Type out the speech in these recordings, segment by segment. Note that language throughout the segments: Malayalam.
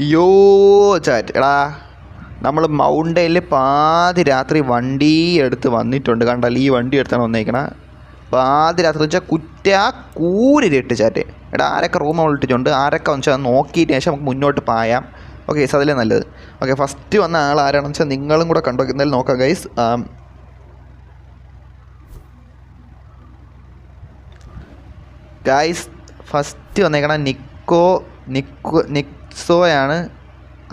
യോ ചാറ്റ്. എടാ നമ്മൾ മൗണ്ടനിൽ പാതി രാത്രി വണ്ടി എടുത്ത് വന്നിട്ടുണ്ട്. കണ്ടാൽ ഈ വണ്ടി എടുത്താണ് വന്നേക്കണ. പാതി രാത്രി വെച്ചാൽ കുറ്റ കൂരിട്ട് ചാറ്റ്. എടാ ആരൊക്കെ റൂം ഇട്ടിട്ടുണ്ട്? ആരൊക്കെ വെച്ചാൽ നോക്കിയിട്ട് ശേഷം നമുക്ക് മുന്നോട്ട് പായാം. ഓക്കെ അതല്ലേ നല്ലത്. ഓക്കെ ഫസ്റ്റ് വന്ന ആൾ ആരാണെന്ന് വെച്ചാൽ നിങ്ങളും കൂടെ കണ്ടോ? എന്തായാലും നോക്കാം ഗൈസ് ഗൈസ് ഫസ്റ്റ് വന്നേക്കണ നിക്കോ നിക്കോ നിക്സോയാണ്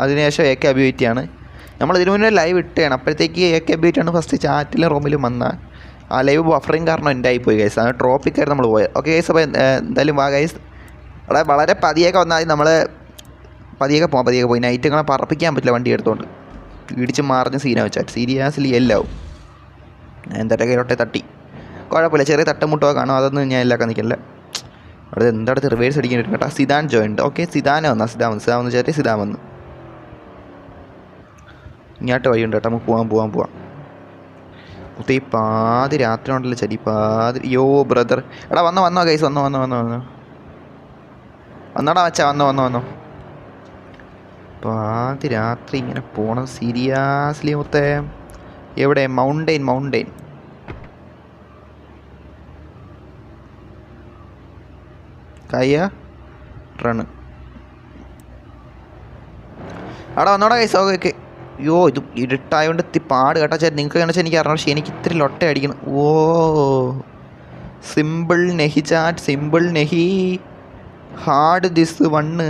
അതിനുശേഷം എ കെ ആണ്. നമ്മൾ ഇതിനു മുന്നേ ലൈവ് ഇട്ടാണ്. അപ്പോഴത്തേക്ക് എ കെ ആണ് ഫസ്റ്റ് ചാറ്റിലും റൂമിലും വന്ന. ആ ലൈവ് ബഫറിങ് കാരണം എന്റെ ആയിപ്പോയി ഗൈസ് ആ ട്രോപ്പിക്കായിരുന്നു നമ്മൾ പോയത്. ഓക്കെ ഗൈസ് അപ്പോൾ എന്തായാലും വാ ഗൈസ് അവിടെ വളരെ പതിയൊക്കെ വന്നാൽ നമ്മൾ പതിയൊക്കെ പോകാം പതിയൊക്കെ പോയി. നൈറ്റ് ഇങ്ങനെ പറപ്പിക്കാൻ പറ്റില്ല വണ്ടി എടുത്തുകൊണ്ട് ഇടിച്ച് മറിഞ്ഞ് സീനാ വെച്ചാൽ സീരിയസ്ലി എല്ലാവും എന്തൊക്കെ കയ്യിലോട്ടെ തട്ടി. കുഴപ്പമില്ല ചെറിയ തട്ടുമുട്ടോ കാണും. അതൊന്നും ഞാൻ എല്ലാക്കാൻ നിൽക്കില്ല. അടുത്ത് റിവേഴ്സ് അടിക്കാൻ കേട്ടോ. സിദാൻ ജോയിന്റ് ഓക്കെ സിദാന വന്നാ സിദാൻ വന്നു. സിദാൻ വന്ന് ചേട്ടൻ സിദാൻ വന്നു. ഇങ്ങോട്ട് വഴിയുണ്ട് കേട്ടോ. നമുക്ക് പോകാൻ പോകാൻ പോവാം. മൊത്തം പാതി രാത്രി ഉണ്ടല്ലോ ചരി പാതി. യോ ബ്രദർ എടാ വന്നോ വന്നോ ഗൈസ് വന്നോ വന്നോ വന്നോ വന്നോ. വന്നോടാ വച്ചാ വന്നോ വന്നോ വന്നോ. പാതി രാത്രി ഇങ്ങനെ പോണം സീരിയസ്ലി മുത്തേ. എവിടെ? മൗണ്ടെയിൻ മൗണ്ടെയിൻ കയ്യ റണ് അവിടെ വന്നോടാ കൈസ് ഓക്കെ അയ്യോ ഇത് ഇരുട്ടായതുകൊണ്ട് ഇത്തി പാട് കേട്ടാ. ചേട്ടൻ നിങ്ങൾക്ക് കാണിച്ചാൽ എനിക്ക് അറിയണം പക്ഷേ എനിക്ക് ഇത്തിരി ലൊട്ട അടിക്കണം. ഓ സിമ്പിൾ നെഹി ചാറ്റ് സിമ്പിൾ നെഹി. ഹാർഡ് ദിസ് വണ്ണ്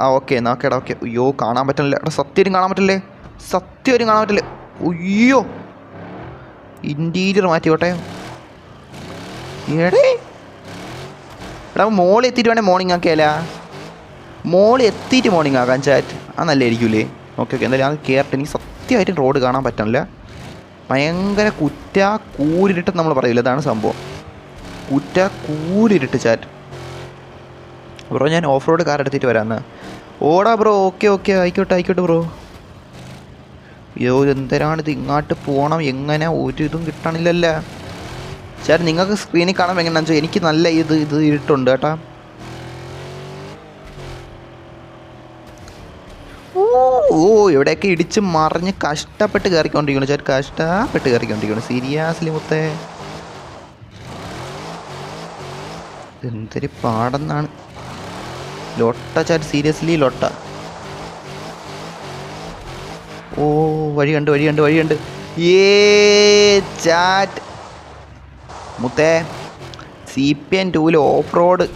ആ ഓക്കെ നോക്കേടാ ഓക്കെ. അയ്യോ കാണാൻ പറ്റണില്ല. എടാ സത്യം കാണാൻ പറ്റില്ലേ സത്യം കാണാൻ പറ്റില്ലേ അയ്യോ ഇന്റീരിയർ മാറ്റിക്കോട്ടെ. എടേ. എടാ മോളിൽ എത്തിയിട്ട് മോർണിംഗ് ആക്കിയാല. മോളിൽ എത്തിയിട്ട് മോർണിംഗ് ആക്കാൻ ചാറ്റ് ആ നല്ലതായിരിക്കൂലേ ഓക്കെ ഓക്കെ എന്തായാലും അത് കയറട്ടെ എനിക്ക് സത്യമായിട്ടും റോഡ് കാണാൻ പറ്റണില്ല. ഭയങ്കര കുറ്റ കൂരിട്ട് നമ്മൾ പറയില്ല. അതാണ് സംഭവം. കുറ്റ കൂരിട്ട് ചാറ്റ് ബ്രോ ഞാൻ ഓഫ് റോഡ് കാർ എടുത്തിട്ട് വരാമെന്ന് ഓടാ ബ്രോ. ഓക്കെ ഓക്കെ ആയിക്കോട്ടെ ആയിക്കോട്ടെ ബ്രോ. അയ്യോ എന്തരാണിത് ഇങ്ങോട്ട് പോകണം എങ്ങനെ? ഒരു ഇതും കിട്ടണില്ലല്ല. ചേട്ടൻ നിങ്ങൾക്ക് സ്ക്രീനിൽ കാണാൻ എങ്ങനെയാണെന്ന് വെച്ചാൽ എനിക്ക് നല്ല ഇത് ഇത് ഇരുട്ടുണ്ട് കേട്ടാ. ഓ ഇവിടെയൊക്കെ ഇടിച്ച് മറിഞ്ഞ് കഷ്ടപ്പെട്ട് കയറിക്കൊണ്ടിരിക്കണം ചേട്ടൻ കഷ്ടപ്പെട്ട് കയറിക്കൊണ്ടിരിക്കണം സീരിയസ്ലി മുത്തേ. എന്തൊരു പാടെന്നാണ്. ലൊട്ട ചാറ്റ് സീരിയസ്ലി ലൊട്ട. ഓ വഴി കണ്ട് വഴി കണ്ട് വഴി കണ്ട് ഏ ചാറ്റ്. മുത്തേ സി പി എൻ ടൂവിൽ ഓഫ് റോഡ്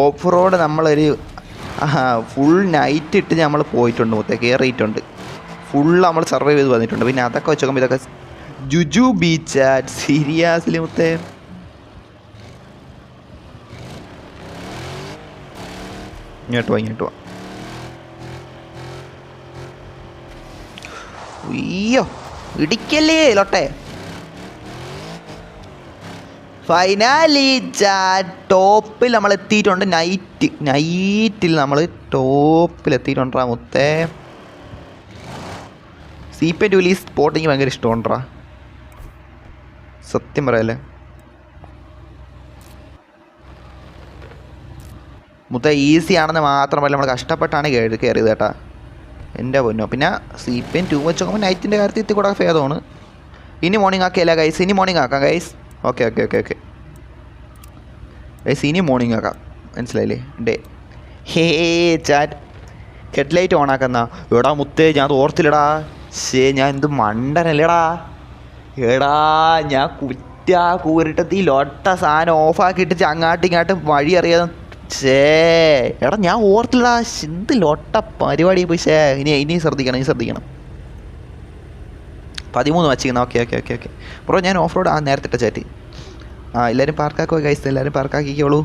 ഓഫ് റോഡ് നമ്മളൊരു ഫുൾ നൈറ്റ് ഇട്ട് നമ്മൾ പോയിട്ടുണ്ട് മുത്തേ കയറിയിട്ടുണ്ട് ഫുൾ നമ്മൾ സർവൈവ് ചെയ്ത് വന്നിട്ടുണ്ട്. പിന്നെ അതൊക്കെ വെച്ച് നോക്കുമ്പോൾ ഇതൊക്കെ ജുജു ബീച്ച് ആറ്റ് സീരിയസ്ലി മുത്തേ. ഇങ്ങോട്ട് വാ ഇങ്ങോട്ട് വാ. അയ്യോ ഇടിക്കല്ലേ ലൊട്ടെ. ഫൈനലി ടോപ്പിൽ നമ്മൾ എത്തിയിട്ടുണ്ട് നൈറ്റ് നൈറ്റിൽ നമ്മൾ ടോപ്പിൽ എത്തിയിട്ടുണ്ടാ മുത്തേ. സി പി ടു സ്പോട്ട് എനിക്ക് ഭയങ്കര ഇഷ്ടമുണ്ടാ സത്യം പറയല്ലേ മുത്ത ഈസി ആണെന്ന് മാത്രമല്ല നമ്മൾ കഷ്ടപ്പെട്ടാണ് കയറി കയറിയത് കേട്ടാ. എന്റെ പൊന്നോ. പിന്നെ സി പി എൻ ടൂ വെച്ച് നോക്കുമ്പോൾ നൈറ്റിന്റെ കാര്യത്തിൽ എത്തിക്കൂടാ കൂടെ ഭേദമാണ് ഇനി മോർണിംഗ് ആക്കിയല്ല ഗൈസ് ഇനി മോർണിംഗ് ആക്കാം guys okay okay okay okay guys ഇനി മോർണിംഗ് ആക്കാം. മനസ്സിലായില്ലേ? ഡേ ഹേ ചാറ്റ് ഹെഡ്ലൈറ്റ് ഓൺ ആക്കുന്ന. എടാ മുത്തേ ഞാൻ ഓർത്തില്ലടാ. ശേ ഞാൻ എന്ത് മണ്ടനല്ലേടാ. എടാ ഞാൻ കുറ്റ കൂരിട്ടത്തി ലൊട്ട സാധനം ഓഫാക്കിയിട്ട് അങ്ങാട്ടും ഇങ്ങാട്ടും വഴി അറിയാതെ ഷേ എടാ ഞാൻ ഓർത്തില്ലടാ. എന്ത് ലൊട്ട പരിപാടി പോയി. ഷേ ഇനി ഇനി ശ്രദ്ധിക്കണം ഇനി ശ്രദ്ധിക്കണം. പതിമൂന്ന് വച്ചിരിക്കുന്ന okay okay okay okay bro ഞാൻ ഓഫ് റോഡ് ആ നേരത്തെ ചാറ്റ് ആ എല്ലാവരും പാർക്കാക്കോ ഗൈസ് എല്ലാവരും പാർക്കാക്കിക്കോളൂ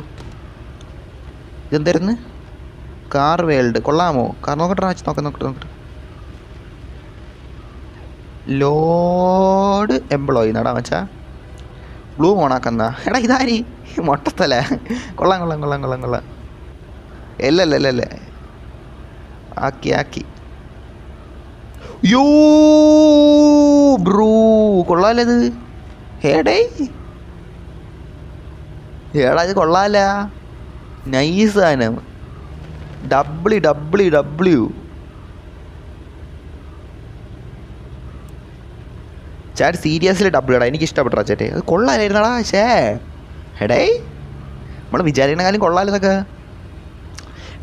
ഇതെന്തായിരുന്നു? കാർ വേൾഡ് കൊള്ളാമോ? കാർ നോക്കട്ടെ വെച്ച് നോക്കാം നോക്കട്ടെ നോക്കട്ടെ ലോഡ് എംപ്ലോയി നടാ വെച്ചാ ബ്ലൂ ഓണാക്കുന്ന എടാ ഇതാരി? മൊട്ടത്തല കൊള്ളാം കൊള്ളാം കൊള്ളാം കൊള്ളാം കൊള്ളാം. അല്ലല്ല അല്ലല്ല ആക്കി ആക്കി. യോ ബ്രൂ. കൊള്ളാലേ ഇത് ഹേടേ ഏടാ ഇത് കൊള്ളാല. നൈസ് സാധനം. W W W. Chat seriously ഡബ്ല്യൂടാ എനിക്ക് ഇഷ്ടപ്പെട്ട ചേട്ടേ അത് കൊള്ളാലായിരുന്നടാ ഷേ എടേ നമ്മൾ വിചാരിക്കുന്ന കാര്യം കൊള്ളാലെന്നൊക്കെ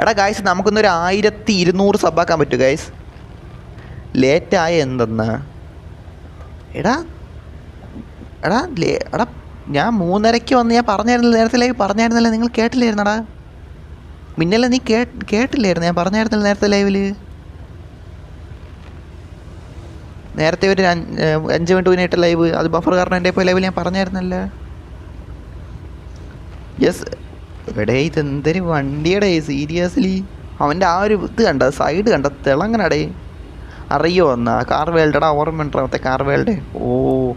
എടാ ഗായ്സ് നമുക്കൊന്നൊരു ആയിരത്തി ഇരുന്നൂറ് സബ്ബാക്കാൻ പറ്റും ഗായ്സ് ലേറ്റായ എന്തെന്ന്? എടാ എടാ ലേ എടാ ഞാൻ മൂന്നരയ്ക്ക് വന്ന് ഞാൻ പറഞ്ഞായിരുന്നില്ല നേരത്തെ പറഞ്ഞായിരുന്നില്ല നിങ്ങൾ കേട്ടില്ലായിരുന്നടാ? മിന്നല്ല നീ കേ കേട്ടില്ലായിരുന്നു? ഞാൻ പറഞ്ഞായിരുന്നല്ലോ നേരത്തെ ലൈവിൽ നേരത്തെ ഒരു അഞ്ച് മിനിറ്റ് മുന്നേറ്റ ലൈവ് അത് ബഫർ കാരണം എന്റെ ഇപ്പോൾ ലൈവിൽ ഞാൻ പറഞ്ഞായിരുന്നല്ലോ. യെസ് എവിടെ ഇതെന്തൊരു വണ്ടിയുടെ സീരിയസ്ലി. അവന്റെ ആ ഒരു ഇത് കണ്ട സൈഡ് കണ്ട തിളങ്ങനടേ അറിയോ എന്നാ? കാർ വേൾഡടാ ഓർമ്മ ഉണ്ടോ മറ്റേ കാർ വേൾഡ് ഓ.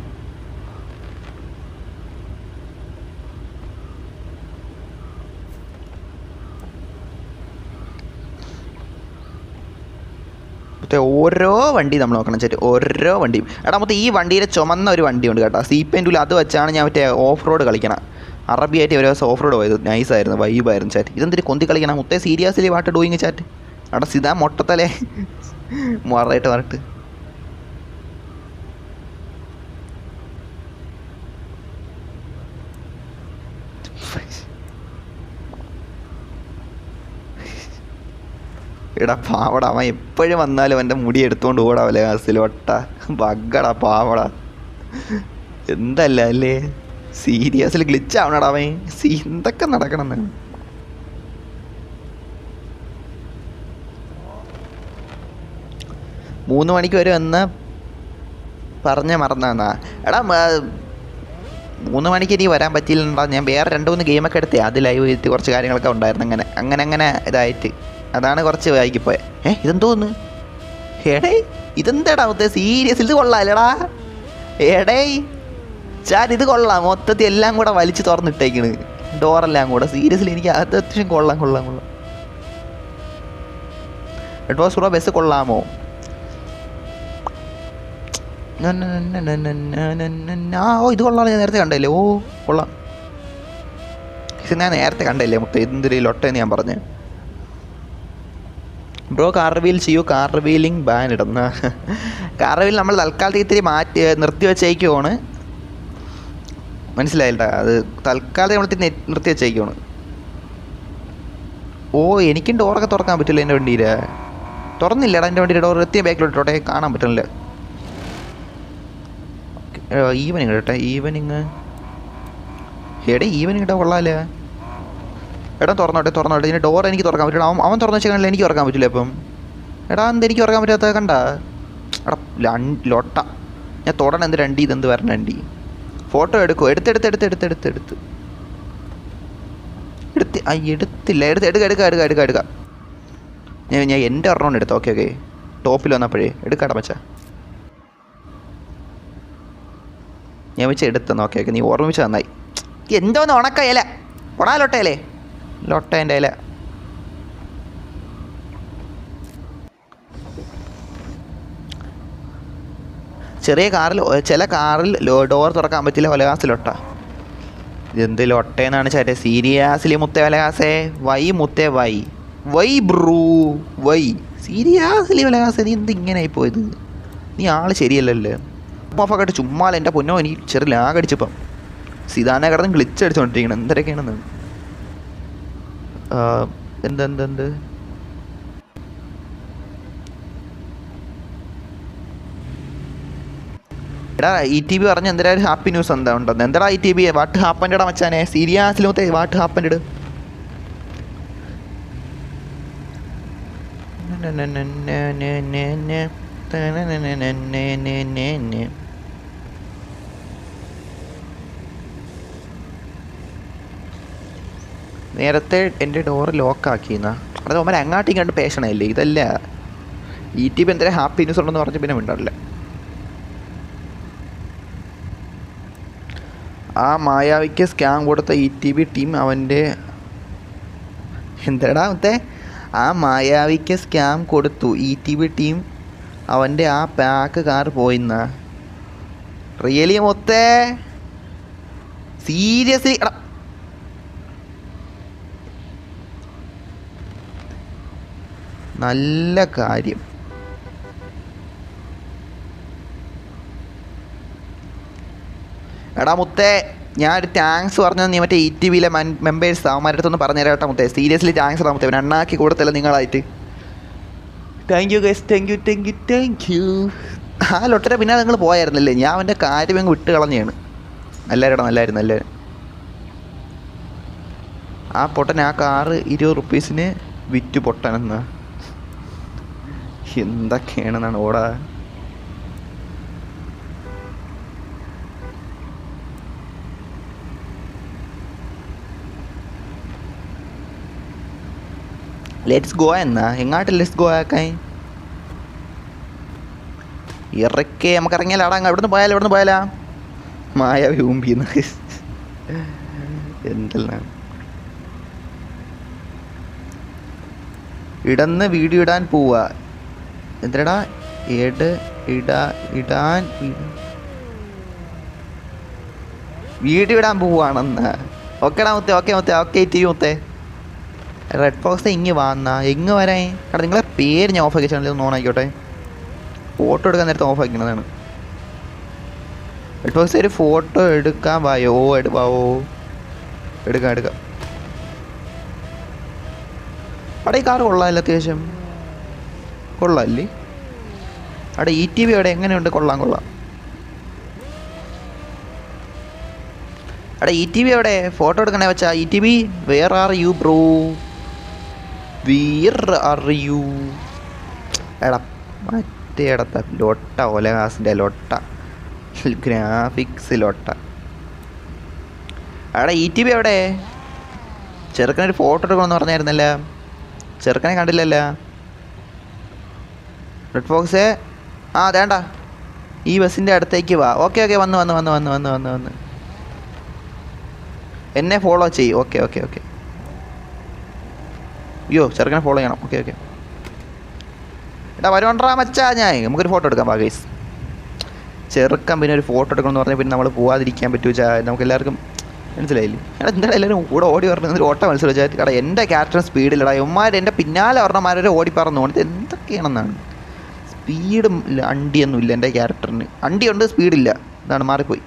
ഓരോ വണ്ടി നമ്മൾ നോക്കണം ചേട്ടി ഓരോ വണ്ടിയും എടാ മൊത്തം ഈ വണ്ടിയിലെ ചുമന്ന ഒരു വണ്ടിയുണ്ട് കേട്ടോ. സി പെന്റൂൽ അത് വെച്ചാണ് ഞാൻ മറ്റേ ഓഫ് റോഡ് കളിക്കണം. അറബിയായിട്ട് ഒരു ദിവസം ഓഫ് റോഡ് പോയത്. നൈസായിരുന്നു വൈബായിരുന്നു ചാറ്റ് ഇതെന്തിരി കൊന്തി കളിക്കണം? മുത്തേ സീരിയസ്ലി വാട്ട് ഡൂയിങ് ചാറ്റ് എടാ സിതാ മൊട്ടത്തലേ. മറയിട്ട് മാറിട്ട് എടാ പാവട അവൻ എപ്പോഴും വന്നാലും എന്റെ മുടി എടുത്തുകൊണ്ട് ഓടാവല്ലേ ഒട്ട ബഗ്ഗടാ പാവട. എന്തല്ല അല്ലേ? സീരിയസിൽ ഗ്ലിച്ച് ആവണടാ അവൻ. എന്തൊക്കെ നടക്കണം മൂന്ന് മണിക്ക് വരും എന്ന് പറഞ്ഞ മറന്നാ എടാ മൂന്ന് മണിക്ക് എനിക്ക് വരാൻ പറ്റിയില്ലണ്ടാ ഞാൻ വേറെ രണ്ട് മൂന്ന് ഗെയിമൊക്കെ എടുത്തേ. അത് ലൈവ് ചെയ്തിട്ട് കുറച്ച് കാര്യങ്ങളൊക്കെ ഉണ്ടായിരുന്നു അങ്ങനെ. അങ്ങനെ അങ്ങനെ ഇതായിട്ട്. അതാണ് കുറച്ച് വായിക്കിപ്പോയെ ഏ ഇതെന്തോന്ന് എടേ ഇതെന്താടാ മൊത്തം? സീരിയസ് ഇത് കൊള്ളാമല്ലടാ എടേ ചാൻ ഇത് കൊള്ളാം. മൊത്തത്തിൽ എല്ലാം കൂടെ വലിച്ചു തുറന്നിട്ടേക്കണ്. ഡോറെല്ലാം കൂടെ. സീരിയസ്ലി എനിക്ക് അത് അത്യാവശ്യം കൊള്ളാം കൊള്ളാം കൊള്ളാം. വാസ് കൂടെ ബസ് കൊള്ളാമോ? ഓ ഇത് കൊള്ളാം ഞാൻ നേരത്തെ കണ്ടല്ലേ ഓ കൊള്ളാം. ഇത് ഞാൻ നേരത്തെ കണ്ടല്ലേ മുട്ട എന്തൊരു ലൊട്ടെന്ന് ഞാൻ പറഞ്ഞു. ബ്രോ കാർ വീൽ ചെയ്യൂ കാർ വീലിംഗ് ബാൻ ഇടുന്ന കാർ വീൽ നമ്മൾ തൽക്കാലത്തേക്ക് ഇത്തിരി മാറ്റി നിർത്തി വെച്ചേക്കുവാണ്. മനസ്സിലായില്ല അത് തൽക്കാലം നമ്മൾ നിർത്തി വെച്ചേക്കുവാണ്. ഓ എനിക്കും ഡോറൊക്കെ തുറക്കാൻ പറ്റില്ല എന്റെ വണ്ടിയിൽ തുറന്നില്ലടാ എന്റെ വണ്ടിയുടെ ഡോർ എത്തിയ ബാക്കിലോട്ടോട്ടെ കാണാൻ പറ്റുന്നില്ല ഈവനിങ് കേട്ടെ ഈവനിങ് എടേ ഈവനിങ് കേട്ടോ കൊള്ളാല്ലേ? എടാ തുറന്നോട്ടെ തുറന്നോട്ടെ ഇതിന്റെ ഡോർ എനിക്ക് തുറക്കാൻ പറ്റില്ല. അവൻ അവൻ തുറന്നു വെച്ചാൽ എനിക്ക് തുറക്കാൻ പറ്റില്ല അപ്പം എടാ എന്ത് എനിക്ക് തുറക്കാൻ പറ്റാത്ത കണ്ട? എടാ ലൊട്ട. ഞാൻ തൊടണം എന്ത് രണ്ടി ഇതെന്ത് വരണം രണ്ടി. ഫോട്ടോ എടുക്കോ. എടുത്തെടുത്ത് എടുത്ത് എടുത്ത് എടുത്ത് എടുത്ത് എടുത്ത്. ആ എടുത്തില്ല. എടുത്ത് എടുക്ക എടുക്ക എടുക്ക എടുക്ക എടുക്ക. ഞാൻ ഞാൻ എന്റെ ഒരെണ്ണം എടുത്തു? ഓക്കെ ഓക്കെ ടോപ്പിൽ വന്നപ്പോഴേ. എടുക്കാടാ മച്ചാ. ഞാൻ വെച്ച് എടുത്തെന്ന് ഓക്കെ നീ ഓർമ്മിച്ച് നന്നായി. എന്തോന്ന് ഉണക്ക ഇല? ഉണാ ലൊട്ടയല്ലേ ലൊട്ടേന്റെ ഇല. ചെറിയ കാറിൽ ചില കാറിൽ ഡോർ തുറക്കാൻ പറ്റില്ല ഒലകാസ് ലൊട്ട. ഇതെന്ത് ലൊട്ടേന്നാണ് ചേട്ടെ സീരിയസ്ലി മുത്തേ ഒലകാസേ വൈ മുത്തേ why. Why bro. Why. Seriously ഒലകാസേ നീ എന്ത് ഇങ്ങനെ ആയി പോയത് നീ ആൾ ശരിയല്ലല്ലേ. മോഫാക്കട്ട് ചുമ്മാല എന്റെ പൊന്നോ എനിക്ക് ചെറിയ ലാഗടിച്ചപ്പം സിതാനെ കടന്ന് ഗ്ലിച്ചടിച്ചോണ്ടിരിക്കണം എന്തരൊക്കെയാണെന്ന് എന്തെന്തെന്ത് എടാ ഇ ടി ബി പറഞ്ഞ എന്തൊരു ഹാപ്പി ന്യൂസ് എന്താ ഉണ്ടെന്ന്. എന്താടാ ഇ ടി ബി വാട്ട് ഹാപ്പന്റെടാ മച്ചാനെ? സീരിയസിലും വാട്ട് ഹാപ്പൻഡ് നെ. നേരത്തെ എന്റെ ഡോർ ലോക്കാക്കിയെന്നാ അത് ഒമ്മ അങ്ങാട്ടും കണ്ട് പേഷണല്ലേ ഇതല്ല. ഇ ടി പി എന്തെങ്കിലും ഹാപ്പി ന്യൂസ് ഉണ്ടെന്ന് പറഞ്ഞ് പിന്നെ മിണ്ടാറില്ല ആ മായാവിക്ക് സ്കാം കൊടുത്ത ഇ ടി ബി ടീം അവന്റെ എന്താടാ മറ്റേ ആ മായാവിക്ക് സ്കാം കൊടുത്തു ഇ ടി ബി ടീം അവന്റെ ആ പാക്ക് കാർ പോയിന്നാ. റിയലി മൊത്തേ? സീരിയസ്ലി എടാ. നല്ല കാര്യം. എടാ മുത്തേ ഞാനൊരു താങ്ക്സ് പറഞ്ഞു നീ മറ്റേ ഇ ടി വിയിലെ മെമ്പേഴ്സ് അവന്മാരുടെ അടുത്തൊന്ന് പറഞ്ഞു തരാം കേട്ടോ മുത്തേ. സീരിയസ്ലി താങ്ക്സ് ഇടാ മുത്തേ. എണ്ണാക്കി കൊടുത്തല്ല നിങ്ങളായിട്ട്. Thank you guys thank you thank you thank you ആ ലൊട്ടര പിന്നെ നിങ്ങൾ പോയായിരുന്നല്ലേ? ഞാൻ അവന്റെ കാര്യം അങ്ങ് വിട്ട് കളഞ്ഞാണ്. നല്ലായിരുന്നു നല്ലായിരുന്നു നല്ലായിരുന്നു ആ പൊട്ടൻ ആ കാറ് ഇരുപത് റുപ്പീസിന് വിറ്റ് പൊട്ടനെന്ന്. എന്തൊക്കെയാണെന്നാണ് ഓടാ. ലെറ്റ്സ് ഗോ എന്നാ? എങ്ങാട്ട് ലെറ്റ്സ് ഗോ ആക്കാൻ? ഇറക്കെ നമുക്ക് ഇറങ്ങിയാലാടാ എവിടുന്ന് പോയാലോ എവിടുന്ന് പോയാലാ? മായ വ്യൂമ്പി എന്തെല്ലാം? ഇടന്ന് വീഡിയോ ഇടാൻ പോവാ. എന്തിനടാ എട് ഇടാ ഇടാൻ വീഡിയോ ഇടാൻ പോവാണെന്ന്. ഓക്കെടാ മുത്തേ ഓക്കെ മുത്തേ ഓക്കെ മുത്തേ. റെഡ് ഫോക്സ് ഇങ്ങ് വന്നാ. എങ്ങ് വരാൻ കാരണം നിങ്ങളെ പേര് ഞാൻ ഓഫ് ആക്കി ഒന്ന് ഓൺ ആയിക്കോട്ടെ ഫോട്ടോ എടുക്കാൻ നേരത്തെ ഓഫ് ആക്കുന്നതാണ് റെഡ് ഫോക്സ് ഒരു ഫോട്ടോ എടുക്കാൻ വായോ? എടുക്കാവോ എടുക്കാം എടുക്കാം. അവിടെ ഈ കാർ കൊള്ളാമല്ലോ അത്യാവശ്യം. കൊള്ളാമല്ലേ അവിടെ ഇ ടി വി അവിടെ എങ്ങനെയുണ്ട്? കൊള്ളാം കൊള്ളാം. അവിടെ ഇ ടി വി അവിടെ ഫോട്ടോ എടുക്കണേ വെച്ചാൽ E T V where are you bro Veer അറിയൂ എടാ മറ്റേ ഇടത്ത ലൊട്ട ഒലഹാസിന്റെ ലൊട്ട ഗ്രാഫിക്സ് ലൊട്ട. അവിടെ ഇ ടി വി എവിടെ? ചെറുക്കനൊരു ഫോട്ടോ എടുക്കണമെന്ന് പറഞ്ഞായിരുന്നല്ല? ചെറുക്കനെ കണ്ടില്ലല്ലോ? റെഡ് ഫോക്സേ ആ അതേണ്ട. ഈ ബസ്സിന്റെ അടുത്തേക്ക് വാ. ഓക്കെ ഓക്കെ വന്ന് വന്ന് വന്ന് വന്ന് വന്ന് വന്ന് വന്ന്. എന്നെ ഫോളോ ചെയ്യും. Okay okay okay. അയ്യോ ചെറുക്കനെ ഫോളോ ചെയ്യണം. ഓക്കെ ഓക്കെ എടാ വരുവണ്ടാ മച്ചാ? ഞാൻ നമുക്കൊരു ഫോട്ടോ എടുക്കാം ബാഗേസ് ചെറുക്കൻ പിന്നെ ഒരു ഫോട്ടോ എടുക്കണമെന്ന് പറഞ്ഞാൽ പിന്നെ നമ്മൾ പോവാതിരിക്കാൻ പറ്റുമോ ചാ. നമുക്ക് എല്ലാവർക്കും മനസ്സിലായില്ലേ? എടാ എന്താ എല്ലാവരും കൂടെ ഓടി പറഞ്ഞു ഒരു ഓട്ട വെച്ചാൽ എടാ എന്റെ ക്യാരക്ടർ സ്പീഡിലടാ ഉമ്മാർ എന്റെ പിന്നാലെ പറഞ്ഞമാരെ ഓടി പറന്നു ഇത് എന്തൊക്കെയാണെന്നാണ്? സ്പീഡും ഇല്ല അണ്ടിയൊന്നും ഇല്ല എന്റെ ക്യാരക്ടറിന് അണ്ടിയുണ്ട് സ്പീഡില്ല ഇതാണ് മാറിപ്പോയി.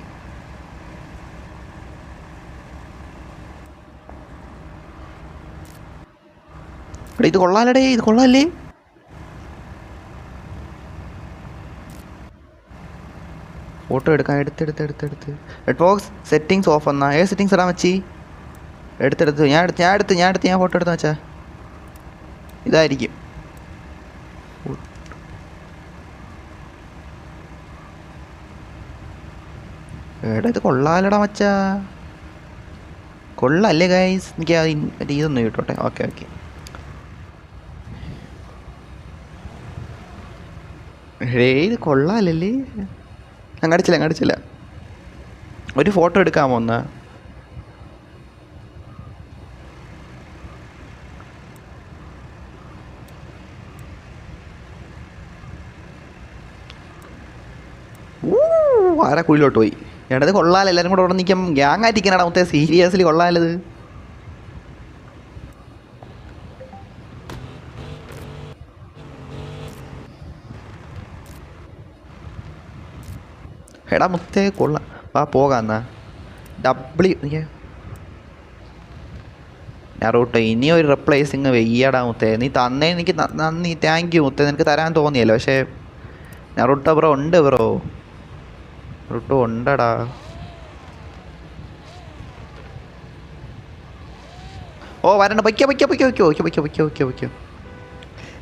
എടാ ഇത് കൊള്ളാലടേ ഇത് കൊള്ളാല്ലേ? ഫോട്ടോ എടുക്കാൻ എടുത്തെടുത്ത് എടുത്തെടുത്ത് റെഡ് ബോക്സ് സെറ്റിങ്സ് ഓഫ് എന്നാ ഏത് സെറ്റിങ്സ് ഇടാൻ വെച്ചി? എടുത്തെടുത്ത് ഞാൻ എടുത്ത് ഞാൻ എടുത്ത് ഞാൻ എടുത്ത് ഞാൻ ഫോട്ടോ എടുത്ത് വെച്ചാ. ഇതായിരിക്കും. എടാ ഇത് കൊള്ളാലടാ മച്ചാ. കൊള്ളല്ലേ ഗൈസ് എനിക്ക് ഇതൊന്ന് കിട്ടോട്ടെ ഓക്കെ ഓക്കെ ഏ ഇത് കൊള്ളാലല്ലേ? അങ്ങടിച്ചില്ല അങ്ങടിച്ചില്ല ഒരു ഫോട്ടോ എടുക്കാമോ ഒന്ന്? ആരാ കുഴിലോട്ട് പോയി? എടത് കൊള്ളാലോ എല്ലാവരും കൂടെ അവിടെ നിൽക്കാം. ഗ്യാങ് ആയിട്ടിരിക്കണടാ മൊത്തം സീരിയസ്ലി കൊള്ളാലത് എടാ മുത്തേ കൊള്ളാം. വാ പോകാന്നാ ഡബ്ല്യു ഞാൻ റൂട്ട് ഇനി ഒരു റിപ്ലേസിങ് വെയ്യടാ മുത്തേ. നീ തന്നേ എനിക്ക് നന്ദി താങ്ക് യു മുത്തേ. നിനക്ക് തരാൻ തോന്നിയല്ലോ പക്ഷേ ഞാൻ റൂട്ട് ബ്രോ ഉണ്ട് ബ്രോ റൂട്ടോ ഉണ്ടടാ. ഓ വരണ്ട. പൊയ്ക്കോ പൊയ്ക്കോ പൊയ്ക്കോ പൊയ്ക്കോ പൊയ്ക്കോ പൊയ്ക്കോ പൊയ്ക്കോ പൊയ്ക്കോ.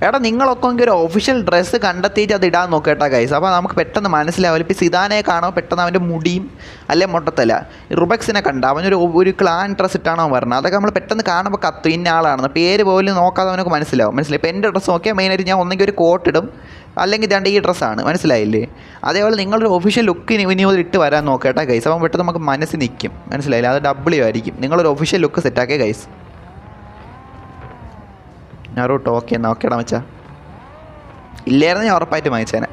എടാ നിങ്ങളൊക്കെ ഒരു ഒഫീഷ്യൽ ഡ്രസ്സ് കണ്ടെത്തിയിട്ട് അത് ഇടാൻ നോക്കേട്ടാ ഗൈസ് അപ്പോൾ നമുക്ക് പെട്ടെന്ന് മനസ്സിലാവില്ല. ഇപ്പോൾ സിദാനെ കാണോ പെട്ടെന്ന് അവന്റെ മുടിയും അല്ലെ മുട്ടത്തല്ല റുബക്സിനെ കണ്ട. അവനൊരു ഒരു ക്ലാൻ ഡ്രസ്സ് ഇട്ടാണോ പറഞ്ഞത് അതൊക്കെ നമ്മൾ പെട്ടെന്ന് കാണുമ്പോൾ കത്തു ഇന്ന ആളാണെന്ന്. പേര് പോലും നോക്കാതെ അവനൊക്കെ മനസ്സിലാവും. മനസ്സിലായി? ഇപ്പോൾ എന്റെ ഡ്രസ്സ് നോക്കിയാൽ മെയിനായിട്ട് ഞാൻ ഒന്നെങ്കിൽ ഒരു കോട്ട് ഇടും. അല്ലെങ്കിൽ ഇതാണ്ട് ഈ ഡ്രസ്സാണ് മനസ്സിലായില്ലേ? അതേപോലെ നിങ്ങളൊരു ഒഫീഷ്യൽ ലുക്ക് ഇനി മുതൽ ഇട്ട് വരാൻ നോക്കേട്ടാ ഗൈസ് അപ്പം പെട്ടെന്ന് നമുക്ക് മനസ്സിൽ നിൽക്കും മനസ്സിലായില്ലേ? അത് ഡബ്ല്യു ആയിരിക്കും. നിങ്ങളൊരു ഒഫീഷ്യൽ ലുക്ക് സെറ്റാക്കിയ ഗൈസ് ഞാൻ റൂട്ട് ഓക്കെ എന്നാ ഓക്കേടാ മച്ചാ. ഇല്ലായിരുന്നു ഞാൻ ഉറപ്പായിട്ട് വാങ്ങിച്ചേനെ.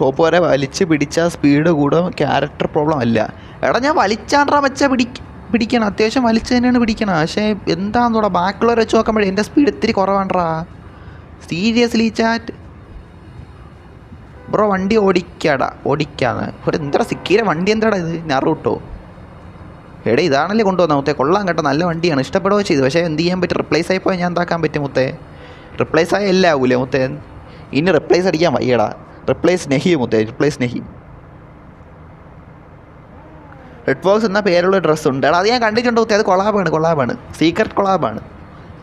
ടോപ്പ് വരെ വലിച്ച് പിടിച്ചാൽ സ്പീഡ് കൂടും ക്യാരക്ടർ പ്രോബ്ലം അല്ല. എടാ ഞാൻ വലിച്ചാണ്ടാ വെച്ചാൽ പിടി പിടിക്കണം. അത്യാവശ്യം വലിച്ചു തന്നെയാണ് പിടിക്കണം. പക്ഷേ എന്താണെന്നോടാ ബാക്കിയുള്ളവരെ വെച്ച് നോക്കുമ്പോഴേ എന്റെ സ്പീഡ് ഇത്തിരി കുറവാണ്ടാ സീരിയസ്ലി ചാറ്റ് ബ്രോ വണ്ടി ഓടിക്കാടാ. ഓടിക്കാന്ന്. ഒരു എന്താ സിക്കീര വണ്ടി എന്താടാ ഇത്? നറൂട്ടോ എടേ ഇതാണല്ലേ കൊണ്ടുവന്ന മുത്തേ. കൊള്ളാൻ കേട്ടോ. നല്ല വണ്ടിയാണ്. ഇഷ്ടപ്പെടുകയോ ചെയ്തു. പക്ഷേ എന്ത് ചെയ്യാൻ പറ്റും? റിപ്ലേസ് ആയിപ്പോയി ഞാൻ എന്താക്കാൻ പറ്റും മുത്തേ? റിപ്ലേസ് ആയ എല്ലാം ആവൂലേ മുത്തേ? ഇനി റിപ്ലേസ് അടിക്കാൻ വയ്യടാ. റിപ്ലേസ് നെഹി മുത്തേ. റിപ്ലേസ് നെഹി. റെഡ് ബോക്സ് എന്ന പേരുള്ള ഡ്രസ്സ് ഉണ്ട്. എടാ അത് ഞാൻ കണ്ടിട്ടുണ്ട് മുത്തേ. അത് കൊളാബാണ് കൊളാബാണ്. Secret കൊളാബാണ്.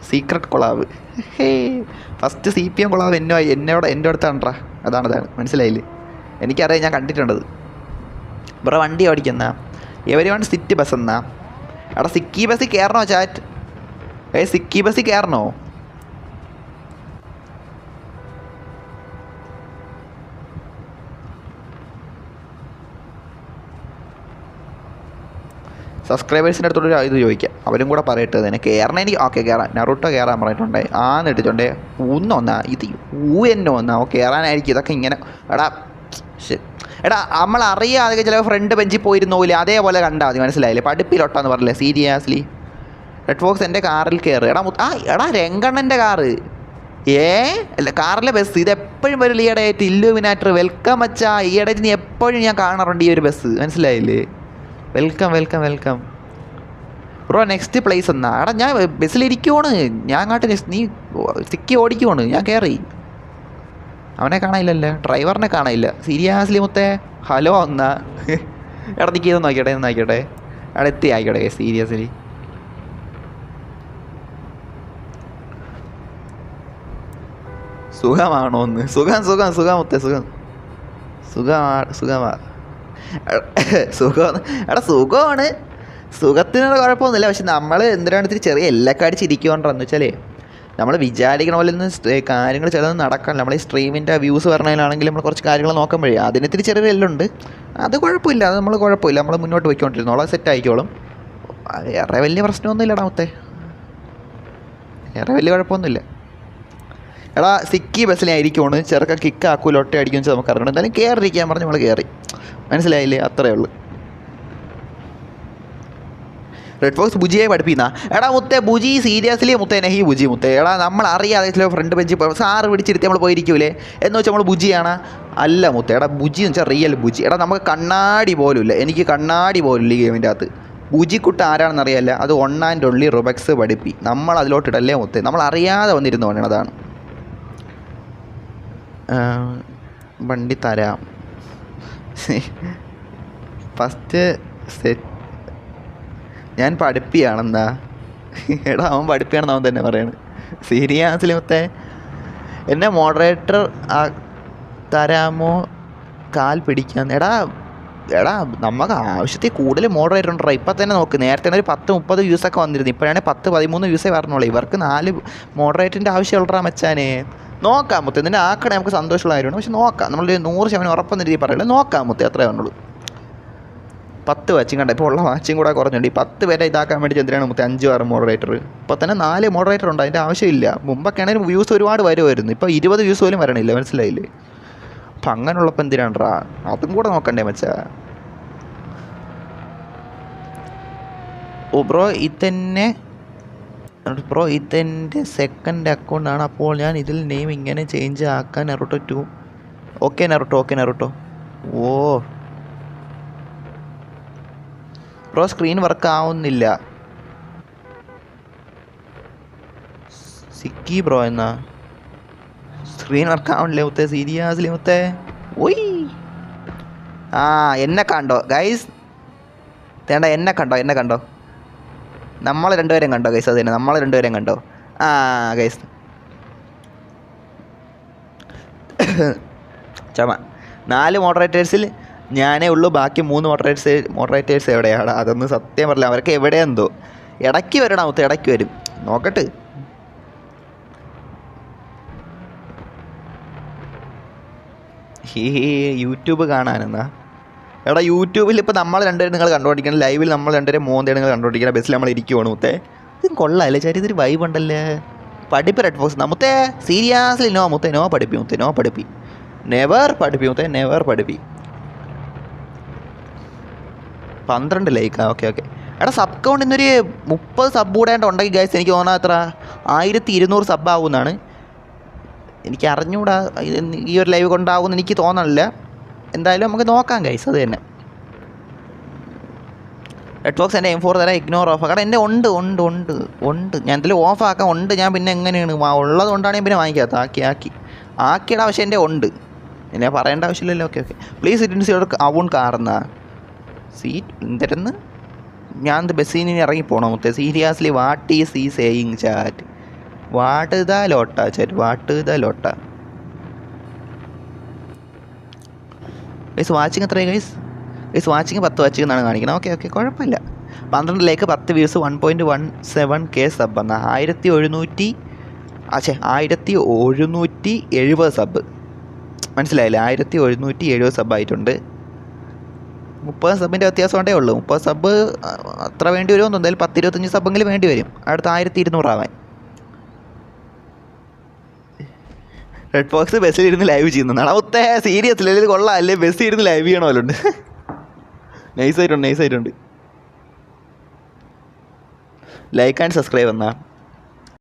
Secret collab. Hey first C P M collab എന്നോ എന്നോട് എന്റെ അടുത്താണ്ട്രാ. അതാണ് അതാണ് മനസ്സിലായില്ലേ? എനിക്കറിയാം ഞാൻ കണ്ടിട്ടുണ്ടത്. ബ്രോ വണ്ടി ഓടിക്കുന്ന എവരി വൺ സിറ്റി ബസ് എന്നാ. എടാ സിക്കി ബസ്സിൽ കയറണോ ചാറ്റ് ഏ സിക്കി ബസ്സിൽ കയറണോ സബ്സ്ക്രൈബേഴ്സിന്റെ അടുത്തോട്ട് ഇത് ചോദിക്കാം. അവരും കൂടെ പറയട്ടെ തന്നെ കയറണ എനിക്ക് ഓക്കെ കയറാം നറുട്ടോ കയറാൻ പറഞ്ഞിട്ടുണ്ടേ. ആ നെട്ടിട്ടുണ്ടേ ഊന്നൊന്നാ ഇത് ഊ എന്നെ ഒന്നാ ഓ കയറാനായിരിക്കും ഇതൊക്കെ ഇങ്ങനെ എടാ എടാ നമ്മൾ അറിയാതെ ചില ഫ്രണ്ട് ബെഞ്ചിൽ പോയിരുന്നോല്ലേ അതേപോലെ കണ്ടാൽ മതി. മനസ്സിലായില്ലേ? പഠിപ്പിലൊട്ടാന്ന് പറഞ്ഞില്ലേ? സീരിയസ്ലി റെഡ് ഫോക്സ് എന്റെ കാറിൽ കയറി എടാ ആ എടാ രംഗണ്ണന്റെ കാറ്. ഏ? അല്ല കാറിലെ ബസ് ഇത് എപ്പോഴും വരും. ഈയിടെയായിട്ട് ഇല്ലുമിനാറ്റർ വെൽക്കം അച്ഛാ. ഈയിടെയായിട്ട് നീ എപ്പോഴും ഞാൻ കാണാറുണ്ട് ഈ ഒരു ബസ് മനസ്സിലായില്ലേ? Welcome welcome welcome bro next place എന്നാ? എടാ ഞാൻ ബസ്സിലിരിക്കുവാണ്. ഞാൻ അങ്ങോട്ട് നീ തിക്കി ഓടിക്കുവാണ്. ഞാൻ കയറി അവനെ കാണാനില്ലല്ലേ? ഡ്രൈവറിനെ കാണാനില്ല. സീരിയസ്ലി മുത്തേ ഹലോ എന്നാ? എടാ നിൽക്കി ഇതൊന്ന് നോക്കിയോട്ടെ ഇതൊന്ന് നോക്കിയോട്ടെ എത്തി ആയിക്കോട്ടെ സീരിയസ്ലി. സുഖമാണോ ഒന്ന് സുഖം സുഖം സുഖം മുത്തേ സുഖം. സുഖമാ സുഖമാ. സുഖം എടാ സുഖമാണ്. സുഖത്തിനൊരു കുഴപ്പമൊന്നുമില്ല. പക്ഷെ നമ്മൾ എന്തിനാണ് ഇത്തിരി ചെറിയ എല്ലൊക്കെ ചിരിക്കുകൊണ്ടെന്ന് വെച്ചാലേ നമ്മൾ വിചാരിക്കണ പോലെ ഒന്നും കാര്യങ്ങൾ ചിലത് നടക്കാനില്ല. നമ്മൾ ഈ സ്ട്രീമിന്റെ വ്യൂസ് പറഞ്ഞതിലാണെങ്കിൽ നമ്മൾ കുറച്ച് കാര്യങ്ങൾ നോക്കുമ്പോഴേ അതിന് ഇത്തിരി ചെറിയ എല്ലുണ്ട്. അത് കുഴപ്പമില്ല. അത് നമ്മൾ കുഴപ്പമില്ല. നമ്മൾ മുന്നോട്ട് പോയിക്കൊണ്ടിരുന്നോളാം സെറ്റ് ആയിക്കോളും. വേറെ വലിയ പ്രശ്നമൊന്നുമില്ലടാ മുത്തേ. വേറെ വലിയ കുഴപ്പമൊന്നുമില്ല. എടാ സിക്കി ബസ്സിലായിരിക്കുമാണ് ചെറുക്ക കിക്ക് ആക്കൂല ഒറ്റ അടിക്കും വെച്ചാൽ നമുക്ക് അറിയണം എന്തായാലും കയറിയിരിക്കാൻ പറഞ്ഞ് നമ്മൾ കയറി മനസ്സിലായില്ലേ? അത്രേ ഉള്ളൂ. റെഡ് ഫോക്സ് ബുജിയെ പഠിപ്പിക്കുന്ന. എടാ മുത്തേ ബുജി സീരിയസ്ലി മുത്തേ നെഹി ബുജി മുത്തേ. എടാ നമ്മൾ അറിയാതെ ചില ഫ്രണ്ട് ബെഞ്ചിൽ പോയി സാറ് പിടിച്ചിരുത്തി നമ്മൾ പോയിരിക്കൂലേ? എന്ന് വെച്ചാൽ നമ്മൾ ബുജിയാണ്. അല്ല മുത്തേ എടാ ബുജി എന്ന് വെച്ചാൽ റിയൽ ബുജി. എടാ നമുക്ക് കണ്ണാടി പോലും ഇല്ല എനിക്ക് കണ്ണാടി പോലും ഇല്ല ഈ ഗെയിമിന്റെ അകത്ത്. ബുജിക്കുട്ട് ആരാണെന്ന് അറിയാല്ല. അത് ഒൺ ആൻഡ് ഒള്ളി റുബക്സ് പഠിപ്പി. നമ്മൾ അതിലോട്ടിടല്ലേ മുത്തേ. നമ്മൾ അറിയാതെ വന്നിരുന്നു വേണതാണ് വണ്ടി തരാം. ഫസ്റ്റ് സെറ്റ് ഞാൻ പഠിപ്പിയാണെന്താ? എടാ അവൻ പഠിപ്പിയാണെന്ന് അവൻ തന്നെ പറയാണ്. സീരിയസ്ലി മൊത്തേ. എന്നെ മോഡറേറ്റർ ആ തരാമോ? കാൽ പിടിക്കാൻ. എടാ എടാ നമുക്ക് ആവശ്യത്തിൽ കൂടുതൽ മോഡറേറ്റർ ഉണ്ടോ ഇപ്പം തന്നെ നോക്ക്. നേരത്തെ ഒരു പത്ത് മുപ്പത് വ്യൂസൊക്കെ വന്നിരുന്നു. ഇപ്പോഴാണെങ്കിൽ പത്ത് പതിമൂന്ന് വ്യൂസേ പറഞ്ഞോളൂ ഇവർക്ക് നാല് മോഡറേറ്ററിന്റെ ആവശ്യമുള്ളടാ മച്ചാനെ. നോക്കാം മുത്തേ നിന്നെ ആക്കണേ നമുക്ക് സന്തോഷമുള്ള കാര്യമാണ്. പക്ഷെ നോക്കാം. നമ്മൾ നൂറ് ശതമാനം ഉറപ്പെന്ന രീതി പറയില്ല? നോക്കാം മുത്തേ അത്രേ ഉള്ളൂ. പത്ത് വാച്ചും കണ്ട? ഇപ്പോൾ ഉള്ള വാച്ചും കൂടെ കുറഞ്ഞുണ്ട്. ഈ പത്ത് പേരെ ഇതാക്കാൻ വേണ്ടി ചെന്തിനാണ് മുത്തേ അഞ്ച് ആറ് മോഡറേറ്റർ ഇപ്പോൾ തന്നെ നാല് മോഡറേറ്റർ ഉണ്ട്. അതിന്റെ ആവശ്യമില്ല. മുമ്പൊക്കെ ആണെങ്കിൽ വ്യൂസ് ഒരുപാട് വരുമായിരുന്നു. ഇപ്പോൾ ഇരുപത് വ്യൂസ് പോലും വരണില്ല. മനസ്സിലായില്ലേ? അപ്പം അങ്ങനെയുള്ളപ്പോൾ എന്തിനാണ്ട്രാ അതും കൂടെ നോക്കണ്ടേ മച്ചാ? ഓ ബ്രോ ഇതന്നെ ബ്രോ ഇതെന്റെ സെക്കൻഡ് അക്കൗണ്ടാണ് അപ്പോൾ ഞാൻ ഇതിൽ നെയിം ഇങ്ങനെ ചേഞ്ച് ആക്കാൻ Naruto two okay Naruto okay Naruto ഓ. ബ്രോ സ്ക്രീൻ വർക്ക് ആവുന്നില്ല. സിക്കി ബ്രോ എന്നാ? സ്ക്രീൻ വർക്ക് ആവണില്ലേ മുത്തേ? സീരിയസ്ലി മുത്തേ? ഓയ് ആ എന്നെ കണ്ടോ? ഗൈസ് തേണ്ട എന്നെ കണ്ടോ എന്നെ കണ്ടോ? നമ്മൾ രണ്ടുപേരും കണ്ടോ ഗൈസ് അത് തന്നെ. നമ്മൾ രണ്ടുപേരും കണ്ടോ? ആ ഗൈസ് ചമ. നാല് മോഡറേറ്റേഴ്സിൽ ഞാനേ ഉള്ളൂ. ബാക്കി മൂന്ന് മോഡറേറ്റേഴ്സ് മോഡറേറ്റേഴ്സ് എവിടെയാണ്? അതൊന്നും സത്യം പറയില്ല അവർക്ക് എവിടെയെന്തോ ഇടയ്ക്ക് വരണം. അവത്ത് ഇടയ്ക്ക് വരും. നോക്കട്ട്. ഹീ യൂട്യൂബ് കാണാനെന്നാ? എടാ യൂട്യൂബിൽ ഇപ്പോൾ നമ്മൾ രണ്ടുപേരും നിങ്ങൾ കണ്ടുപിടിക്കണം. ലൈവിൽ നമ്മൾ രണ്ടുപേരും മൂന്ന് നിങ്ങൾ കണ്ടുപിടിക്കണം. ബസ്സിൽ നമ്മൾ ഇരിക്കുവാണ് മുത്തേ. ഇത് കൊള്ളാമല്ലേ ചാരി ഇതൊരു വൈബ് ഉണ്ടല്ലേ? പഠിപ്പ് റെഡ് ഫോക്സ് നമുത്തേ സീരിയസ്ലി നോ മുത്തേ നോ പഠിപ്പി മുത്തേ നോ പഠിപ്പി. നെവർ പഠിപ്പി മുത്തേ നെവർ പഠിപ്പി. പന്ത്രണ്ട് ലൈക്കാ ഓക്കെ ഓക്കെ എടാ സബ് കൗണ്ട് ഇന്നൊരു മുപ്പത് സബ് കൂടാണ്ട് ഉണ്ടെങ്കിൽ ഗൈസ് എനിക്ക് തോന്നാ എത്ര? ആയിരത്തി ഇരുന്നൂറ് സബ് ആവുമെന്നാണ് എനിക്ക് അറിഞ്ഞൂടാ ഈ ഒരു ലൈവ് കൊണ്ടാവുമെന്ന് എനിക്ക് തോന്നണില്ല. എന്തായാലും നമുക്ക് നോക്കാം ഗൈസ് അത് തന്നെ. റെഡ് ബോക്സ് എന്റെ എം ഫോർ തരാം. ഇഗ്നോർ ഓഫ് കാരണം എന്റെ ഉണ്ട് ഉണ്ട് ഉണ്ട് ഉണ്ട്. ഞാൻ എന്തെങ്കിലും ഓഫ് ആക്കാൻ ഉണ്ട് ഞാൻ പിന്നെ എങ്ങനെയാണ്? ഉള്ളത് കൊണ്ടാണ് ഞാൻ പിന്നെ വാങ്ങിക്കാത്ത ആക്കി ആക്കി. ആക്കിയുടെ ആവശ്യം എന്റെ ഉണ്ട്. എന്നെ പറയേണ്ട ആവശ്യമില്ലല്ലോ. ഓക്കെ ഓക്കെ പ്ലീസ് ഇറ്റ് അവൺ കാർന്ന സീറ്റ് എന്തിരുന്ന്? ഞാൻ ഇത് ബസ്സിൽ നിന്ന് ഇറങ്ങി പോകണം മുത്തേ? Seriously what is he saying chat what the lotta chat what the lotta guys watching എത്രയാണ് ഗൈസ് ഗൈസ് വാച്ചിങ് പത്ത് വാച്ചിങ് എന്നാണ് കാണിക്കുന്നത്. ഓക്കെ ഓക്കെ കുഴപ്പമില്ല. പന്ത്രണ്ടിലേക്ക് പത്ത് views one point one seven K sub എന്ന. ആയിരത്തി എഴുന്നൂറ്റി അച്ഛേ ആയിരത്തി എഴുന്നൂറ്റി എഴുപത് സബ് മനസ്സിലായില്ലേ? ആയിരത്തി എഴുന്നൂറ്റി എഴുപത് സബായിട്ടുണ്ട് മുപ്പത് സബിന്റെ വ്യത്യാസം ഉണ്ടേ ഉള്ളൂ. മുപ്പത് സബ് അത്ര വേണ്ടി വരുമെന്ന് എന്തായാലും പത്ത് ഇരുപത്തഞ്ച് സബെങ്കിലും വേണ്ടി വരും. അടുത്ത ആയിരത്തി ഇരുന്നൂറാവാൻ റെഡ് ബോക്സ് ബസ്സിൽ ഇരുന്ന് ലൈവ് ചെയ്യുന്നതാണ് ഒത്തേ സീരിയസ് ഇത് കൊള്ളാം. അല്ലേ ബസ്സിൽ ഇരുന്ന് ലൈവ് ചെയ്യണമല്ലുണ്ട് നൈസായിട്ടുണ്ട് നൈസായിട്ടുണ്ട് ലൈക്ക് ആൻഡ് സബ്സ്ക്രൈബ് എന്നാ.